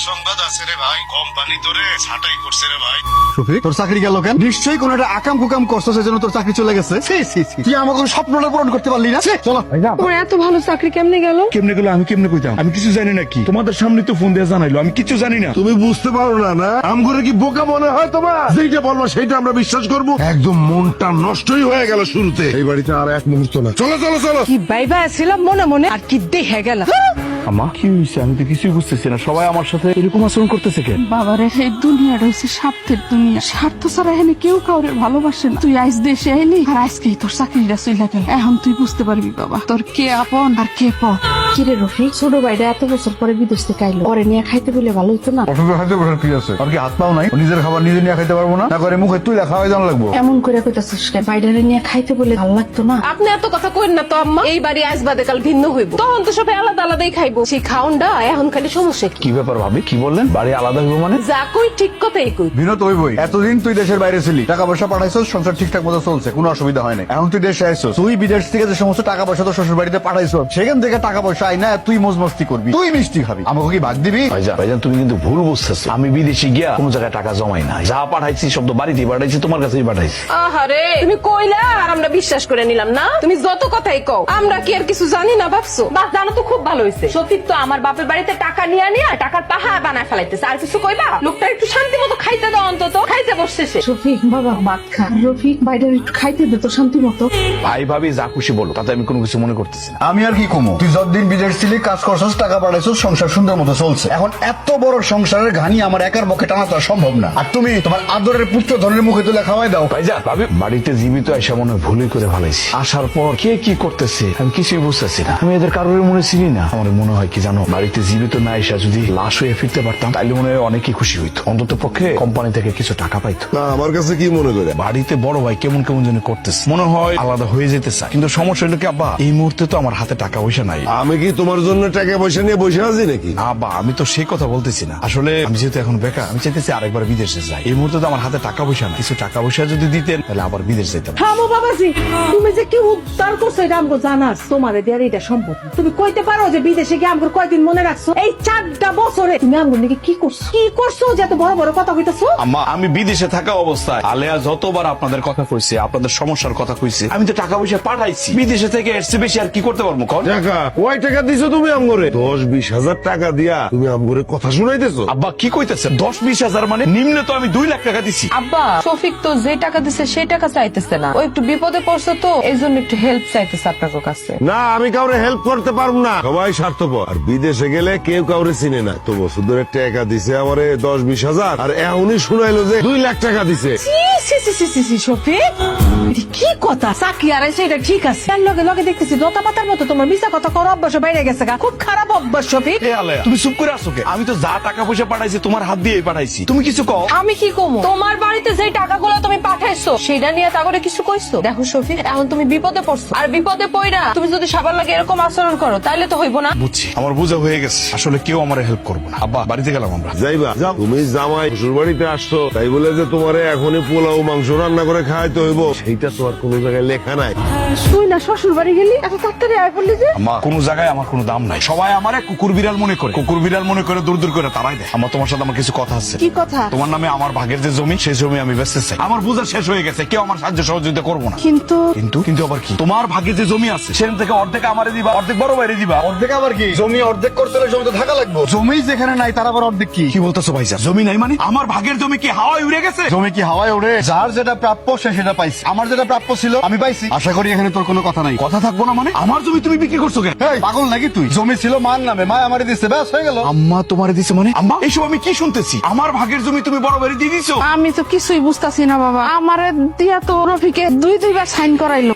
দুঃসংবাদ আছে রে ভাই। কোম্পানি তোরে ছাটাই করছে রে ভাই। শফিক তোর চাকরি গেল কেন? নিশ্চয়ই কোন একটা আকাম কুকাম করছ সেজন্য তোর চাকরি চলে গেছে। ছি, ছি, ছি। তুই আমাকে স্বপ্নটা পূরণ করতে পারলি না? চলো। তোমার এত ভালো চাকরি কেমনে গেল? কেমনে গেলো আমি কেমনে কইতাম? আমি কিছু জানি না কি। তোমাদের সামনে তো ফোন দিয়ে জানাইলো আমি কিছু জানি না। তুমি বুঝতে পারো না না? আমগরে কি বোকা মনে হয় তোমার? যেটা বলব সেইটা আমরা বিশ্বাস করব। একদম মনটা নষ্টই হয়ে গেল শুরুতে। এই বাড়িতে আর এক মুহূর্ত না চলো চলো চলো। কি বাইবা ছিলাম মনে মনে আর কি দেখে গেল আমা কি হয়েছে আমি তো কিছুই বুঝতেছি না। সবাই আমার সাথে এরকম আচরণ করতেছে কেন? বাবারে এই দুনিয়াটা হচ্ছে স্বার্থের দুনিয়া। স্বার্থ ছাড়া এখানে কেউ কাউরে ভালোবাসে না। তুই আইস দেশে এলি আর আজকেই তোর চাকরিটা চলে গেল। এখন তুই বুঝতে পারবি বাবা। তোর কে আপন আর কে পর? কিরে রফি ছোট ভাইটা এত বছর পরে বিদেশ থেকে আইলো পরে নিয়ে খাইতে বলে ভালো হইতো না? খাইতে বসার কি আছে? আর কি হাত পাও নাই? নিজের খাবার নিজে নিয়ে খাইতে পারব না? না করে মুখে তুই জানা লাগবো। এমন করে কইতাছিস কেন? বাইডারে নিয়ে খাইতে বলে ভালো লাগতো না? আপনি এত কথা কইন না তো আম্মা। এই বাড়ি আজ বাদে কাল ভিন্ন হইব। তখন তো সবাই আলাদা আলাদাই খাইবো। সেই এখন খালি সমস্যা কি? কি ব্যাপার ভাবি? কি বললেন? বাড়ি আলাদা হইব মানে? যা কই ঠিক কথাই কই। বিনোদ ওই বই এতদিন তুই দেশের বাইরে ছিলি। টাকা পয়সা পাঠাইছস সংসার ঠিকঠাক মতো চলছে। কোনো অসুবিধা হয় না এখন তুই দেশে আইছস। তুই বিদেশ থেকে যে সমস্ত টাকা পয়সা তোর শ্বশুর বাড়িতে পাঠাইছস সেখান থেকে টাকা পয়সা আই না তুই মোজ মস্তি করবি। তুই মিষ্টি খাবি। আমাকে কি ভাগ দিবি? ভাইজান ভাইজান তুমি কিন্তু ভুল বুঝতেছো। আমি বিদেশে গিয়া কোনো জায়গায় টাকা জমাই না যা পাঠাইছি সব তো বাড়িতেই পাঠাইছি তোমার কাছেই পাঠাইছি। আহারে তুমি কইলা আর আমরা বিশ্বাস করে নিলাম না? তুমি যত কথাই কও আমরা কি আর কিছু জানি না ভাবছ? বাস জানো তো খুব ভালো হয়েছে সতীর তো আমার বাপের বাড়িতে টাকা নিয়ে নিয়ে টাকার পাহাড় বানায় ফেলাইতেছে। আর কিছু কইবা? লোকটা একটু শান্তি মতো খাইতে দাও অন্তত। খাইতে বসছে সে। রফিক বাবা ভাত খা। রফিক বাইডারে একটু খাইতে দে তো শান্তি মতো। ভাই ভাবি যা খুশি বলো তাতে আমি কোনো কিছু মনে করতেছি না। আমি আর কি কমো? তুই যতদিন বিদেশ ছিলি কাজ করছস টাকা পাঠাইছস সংসার সুন্দর মতো চলছে। এখন এত বড় সংসারের ঘানি আমার একার পক্ষে টানা তো সম্ভব না। আর তুমি তোমার আদরের পুত্র ধনের মুখে তুলে খাওয়াই দাও। ভাইজান ভাবি বাড়িতে জীবিত এসে মনে হয় ভুলই করে ফেলাইছি। আসার পর কে কি করতেছে আমি কিছুই বুঝতেছি না। আমি এদের কারোর মনে চিনি না। আমার মনে হয় কি জানো বাড়িতে জীবিত না এসে যদি লাশ হয়ে ফিরতে পারতাম তাহলে মনে হয় অনেকই খুশি হইতো। অন্তত পক্ষে কোম্পানি থেকে কিছু টাকা পাইতো। না আমার কাছে কি মনে করে? বাড়িতে বড় ভাই কেমন কেমন যেন করতেছে। মনে হয় আলাদা হয়ে যেতে চায়। কিন্তু সমস্যা হলো কি আব্বা এই মুহূর্তে তো আমার হাতে টাকা পয়সা নাই। আমি কি তোমার জন্য টাকা পয়সা নিয়ে বসে আছি নাকি? না বা আমি তো সেই কথা বলতেছি না। আসলে আমি যেহেতু এখন বেকার আমি চাইতেছি আরেকবার বিদেশে যাই। এই মুহূর্তে তো আমার হাতে টাকা পয়সা নাই। কিছু টাকা পয়সা যদি দিতেন তাহলে আবার বিদেশ যেতাম। থামো বাবাজি তুমি যে কি উদ্ধার করছ এটা আমাকে জানাস তোমার দেয়ার এটা সম্ভব না। তুমি কইতে পারো যে বিদেশে গিয়ে আমাকে কয়দিন মনে রাখছো? এই চারটা বছরে তুমি আমাকে নাকি কি করছ? কি করছ যে এত বড় বড় কথা কইতাছো? আম্মা আমি বিদেশে থাকা অবস্থায় আলেয়া যতবার আপনাদের কথা কইছে আপনাদের সমস্যার কথা কইছে আমি তো টাকা পয়সা পাঠাইছি। বিদেশে থেকে এসছে বেশি আর কি করতে পারব? কন? টাকা কয় টাকা দিছো তুমি আমগরে? দশ বিশ হাজার টাকা দিয়া তুমি আমগরে কথা শুনাইতেছো? আব্বা কি কইতেছে? দশ বিশ হাজার মানে নিম্নে তো আমি দুই লাখ টাকা দিছি। আব্বা শফিক তো যে টাকা দিছে সেই টাকা চাইতেছে না। ও একটু বিপদে পড়ছে তো এই জন্য একটু হেল্প চাইতেছে আপনার কাছে। না আমি কাউরে হেল্প করতে পারব না। সবাই স্বার্থপর। আর বিদেশে গেলে কেউ কাউরে চিনে না। তো বছর ধরে টাকা দিছে আমারে দশ বিশ হাজার। আর এখনই শুনাইলো যে দুই লাখ টাকা দিছে। শফিক। কি কথা? চাকরি আর এটা ঠিক আছে। তার লগে লগে দেখতেছি লতা পাতার মতো তোমার মিশা কথা কর অভ্যাস বাইরে গেছে গা। খুব খারাপ অভ্যাস শফিক। তুমি চুপ করে আসো কে? আমি তো যা টাকা পয়সা পাঠাইছি তোমার হাত দিয়ে পাঠাইছি। তুমি কিছু কও? আমি কি কমো? তোমার বাড়িতে যে টাকাগুলো তুমি পাঠাইছো সেটা নিয়ে তাগরে কিছু কইছো? দেখো শফিক এখন তুমি বিপদে পড়ছো। আর বিপদে পড়া তুমি যদি সবার লাগে এরকম আচরণ করো তাহলে তো হইব না। বুঝছি। আমার বোঝা হয়ে গেছে। আসলে কেউ আমার হেল্প করব না। আব্বা বাড়িতে গেলাম আমরা। যাইবা যাও। তুমি জামাই শ্বশুর বাড়িতে আসছো তাই বলে যে তোমারে এখনই পোলাও মাংস রান্না করে খাইতে হইব। সেইটা তো আর কোনো জায়গায় লেখা নাই। তুই না শ্বশুর বাড়ি গেলি? এত তাড়াতাড়ি আয় বললি যে? কোন জায়গায় আমার কোনো দাম নাই। সবাই আমার কুকুর বিড়াল মনে করে। কুকুর বিড়াল মনে করে দূর দূর করে তারাই দেয়। আমার তোমার সাথে আমার কিছু কথা আছে। কি কথা? তোমার নামে আমার ভাগের যে জমি সেই জমি আমি বেচতে চাই। আমার বোঝা শেষ হয়ে গেছে কেউ আমার সাহায্য সহযোগিতা করব না। কিন্তু কিন্তু? কিন্তু আবার কি? তোমার ভাগে যে জমি আছে সেখান থেকে অর্ধেক আমারে দিবা অর্ধেক বড় বাইরে দিবা। অর্ধেক আবার কি? জমি অর্ধেক করতে হলে জমি তো থাকা লাগবে। জমি যেখানে নাই তার আবার অর্ধেক কি? কি বলতেছো ভাইজান? জমি নাই মানে? আমার ভাগের জমি কি হাওয়ায় উড়ে গেছে? জমি কি হাওয়ায় ওড়ে যার যেটা প্রাপ্য সে সেটা পাইছে। আমার যেটা প্রাপ্য ছিল আমি পাইছি। আশা করি এখানে তোর কোনো কথা নাই। কথা থাকব না মানে? আমার জমি তুমি বিক্রি করছ কেন? এই, পাগল নাকি তুই? জমি ছিল মার নামে মা আমারে দিছে ব্যাস হয়ে গেল। আম্মা তোমারে দিছে মানে? আম্মা? এইসব আমি কি শুনতেছি? আমার ভাগের জমি তুমি বড় বাড়ি দিয়ে দিছো? আমি তো কিছুই বুঝতাছি না বাবা। আমারে দিয়া তো রফিকে দুই দুইবার সাইন করাইলো।